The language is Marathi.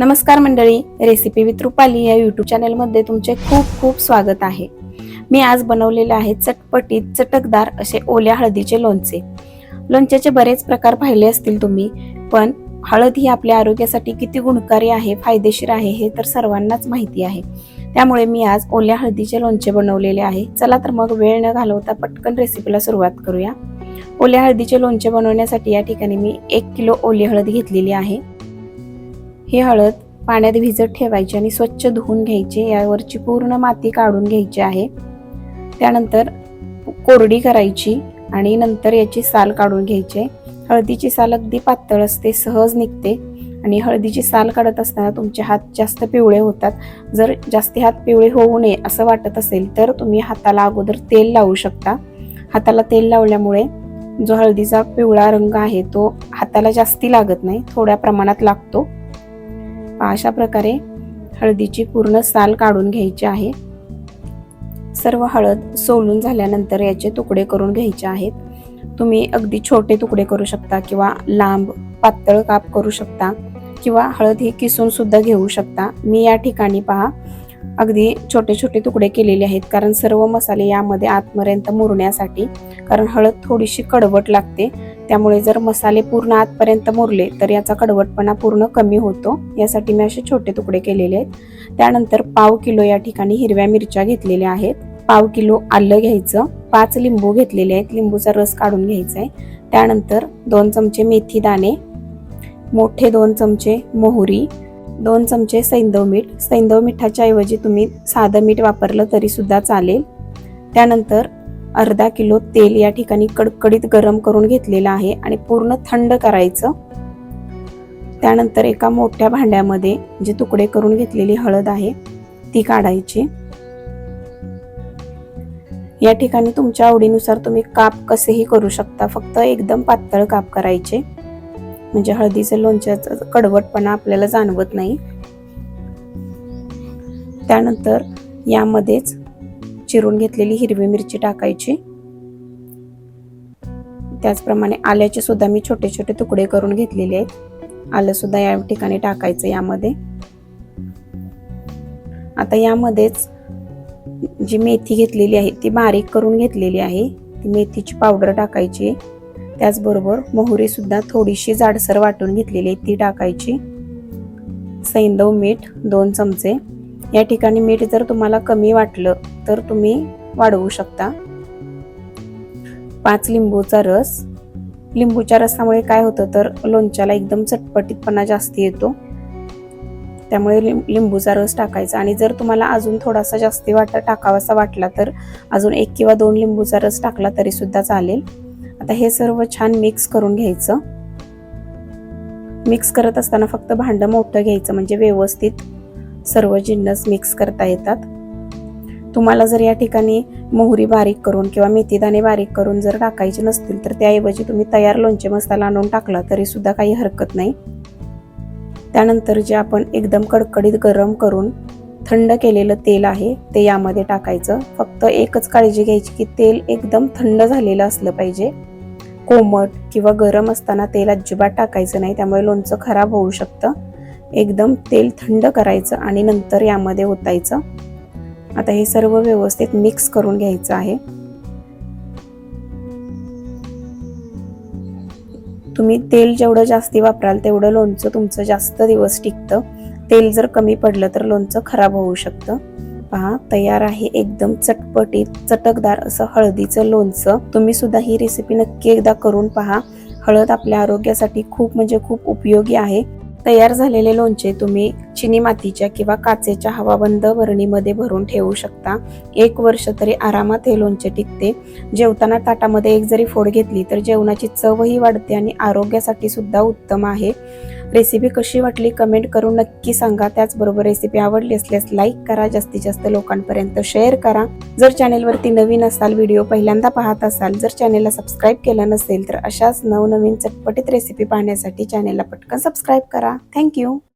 नमस्कार मंडळी रेसिपी विथ रुपाली या यूट्यूब चॅनलमध्ये तुमचे खूप खूप स्वागत आहे. मी आज बनवलेले आहे चटपटीत चटकदार असे ओल्या हळदीचे लोणचे. लोणच्याचे बरेच प्रकार पाहिले असतील तुम्ही पण हळद ही आपल्या आरोग्यासाठी किती गुणकारी आहे फायदेशीर आहे हे तर सर्वांनाच माहिती आहे. त्यामुळे मी आज ओल्या हळदीचे लोणचे बनवलेले आहे. चला तर मग वेळ न घालवता पटकन रेसिपीला सुरुवात करूया. ओल्या हळदीचे लोणचे बनवण्यासाठी या ठिकाणी मी एक किलो ओली हळद घेतलेली आहे. ही हळद पाण्यात भिजत ठेवायची आणि स्वच्छ धुवून घ्यायची. यावरची पूर्ण माती काढून घ्यायची आहे. त्यानंतर कोरडी करायची आणि नंतर याची साल काढून घ्यायची. हळदीची साल अगदी पातळ असते सहज निघते. आणि हळदीची साल काढत असताना तुमचे हात जास्त पिवळे होतात. जर जास्ती हात पिवळे होऊ नये असं वाटत असेल तर तुम्ही हाताला अगोदर तेल लावू शकता. हाताला तेल लावल्यामुळे जो हळदीचा पिवळा रंग आहे तो हाताला जास्ती लागत नाही थोड्या प्रमाणात लागतो. अशा प्रकारे हळदीची पूर्ण साल काढून घ्यायची आहे. सर्व हळद सोलून झाल्यानंतर याचे तुकडे करून घ्यायचे आहेत. तुम्ही अगदी छोटे तुकडे करू शकता किंवा लांब पातळ काप करू शकता किंवा हळद ही किसून सुद्धा घेऊ शकता. मी या ठिकाणी पहा अगदी छोटे छोटे तुकडे केलेले आहेत. कारण सर्व मसाले यामध्ये आतपर्यंत मुरण्यासाठी कारण हळद थोडीशी कडवट लागते. त्यामुळे जर मसाले पूर्ण आतपर्यंत मुरले तर याचा कडवटपणा पूर्ण कमी होतो. यासाठी मी असे छोटे तुकडे केलेले आहेत. त्यानंतर पाव किलो या ठिकाणी हिरव्या मिरच्या घेतलेल्या आहेत. पाव किलो आलं घ्यायचं. पाच लिंबू घेतलेले आहेत. लिंबूचा रस काढून घ्यायचा आहे त्यानंतर दोन चमचे मेथी दाणे मोठे दोन चमचे मोहरी दोन चमचे सैंदव मीठ. सैंदव मिठाच्या ऐवजी तुम्ही साधं मीठ वापरलं तरी सुद्धा चालेल. त्यानंतर अर्धा किलो तेल या ठिकाणी कडकडीत गरम करून घेतलेलं आहे आणि पूर्ण थंड करायचं. त्यानंतर एका मोठ्या भांड्यामध्ये जे तुकडे करून घेतलेली हळद आहे ती काढायची. या ठिकाणी तुमच्या आवडीनुसार तुम्ही काप कसेही करू शकता फक्त एकदम पातळ काप करायचे. म्हणजे हळदीचं लोणच्याचा कडवटपणा आपल्याला जाणवत नाही. त्यानंतर यामध्येच चिरून घेतलेली हिरवी मिरची टाकायची. त्याचप्रमाणे आल्याचे सुद्धा मी छोटे छोटे तुकडे करून घेतलेले आहेत. आलं सुद्धा या ठिकाणी टाकायचं यामध्ये. आता यामध्येच जी मेथी घेतलेली आहे ती बारीक करून घेतलेली आहे. ती मेथीची पावडर टाकायची. त्याचबरोबर मोहरी सुद्धा थोडीशी जाडसर वाटून घेतलेली आहे ती टाकायची. सैंदव मीठ दोन चमचे. या ठिकाणी मीठ जर तुम्हाला कमी वाटलं तर तुम्ही वाढवू शकता. पाच लिंबूचा रस. लिंबूच्या रसामुळे काय होतं तर लोणच्याला एकदम चटपटीतपणा जास्त येतो. त्यामुळे लिंबूचा रस टाकायचा. आणि जर तुम्हाला अजून थोडासा जास्ती वाट टाकावासा वाटला तर अजून एक किंवा दोन लिंबूचा रस टाकला तरी सुद्धा चालेल. आता हे सर्व छान मिक्स करून घ्यायचं. मिक्स करत असताना फक्त भांडं मोठं घ्यायचं म्हणजे व्यवस्थित सर्व जिन्नस मिक्स करता येतात. तुम्हाला जर या ठिकाणी मोहरी बारीक करून किंवा मेथीदाणे बारीक करून जर टाकायचे नसतील तर त्याऐवजी तुम्ही तयार लोणचे मसाला आणून टाकला तरी सुद्धा काही हरकत नाही. त्यानंतर जे आपण एकदम कडकडीत गरम करून थंड केलेलं तेल आहे ते यामध्ये टाकायचं. फक्त एकच काळजी घ्यायची की तेल एकदम थंड झालेलं असलं पाहिजे. कोमट किंवा गरम असताना तेल अजिबात टाकायचं नाही त्यामुळे लोणचं खराब होऊ शकतं. एकदम तेल थंड करायचं आणि नंतर यामध्ये ओतायचं. आता हे सर्व व्यवस्थित मिक्स करून घ्यायचं आहे. तुम्ही तेल जेवढं जास्ती वापराल तेवढं लोणचं तुमचं जास्त दिवस टिकतं. तेल जर कमी पडलं तर लोणचं खराब होऊ शकतं. पहा तयार आहे एकदम चटपटीत चटकदार असं हळदीचं लोणचं. तुम्ही सुद्धा ही रेसिपी नक्की एकदा करून पहा. हळद आपल्या आरोग्यासाठी खूप म्हणजे खूप उपयोगी आहे. तयार झालेले लोणचे तुम्ही चिनी मातीच्या किंवा काचेच्या हवाबंद भरणीमध्ये भरून ठेवू शकता. एक वर्ष तरी आरामात हे लोणचे टिकते. जेवताना ताटामध्ये एक जरी फोड घेतली तर जेवणाची चवही वाढते आणि आरोग्यासाठी सुद्धा उत्तम आहे. रेसिपी कशी वाटली कमेंट करून नक्की सांगा. त्याचबरोबर रेसिपी आवडली असल्यास लाईक करा. जास्तीत जास्त लोकांपर्यंत शेअर करा. जर चॅनेलवरती नवीन असाल व्हिडिओ पहिल्यांदा पाहत असाल जर चॅनेलला सबस्क्राईब केलं नसेल तर अशाच नवनवीन चटपटीत रेसिपी पाहण्यासाठी चॅनेलला पटकन सबस्क्राईब करा. थँक्यू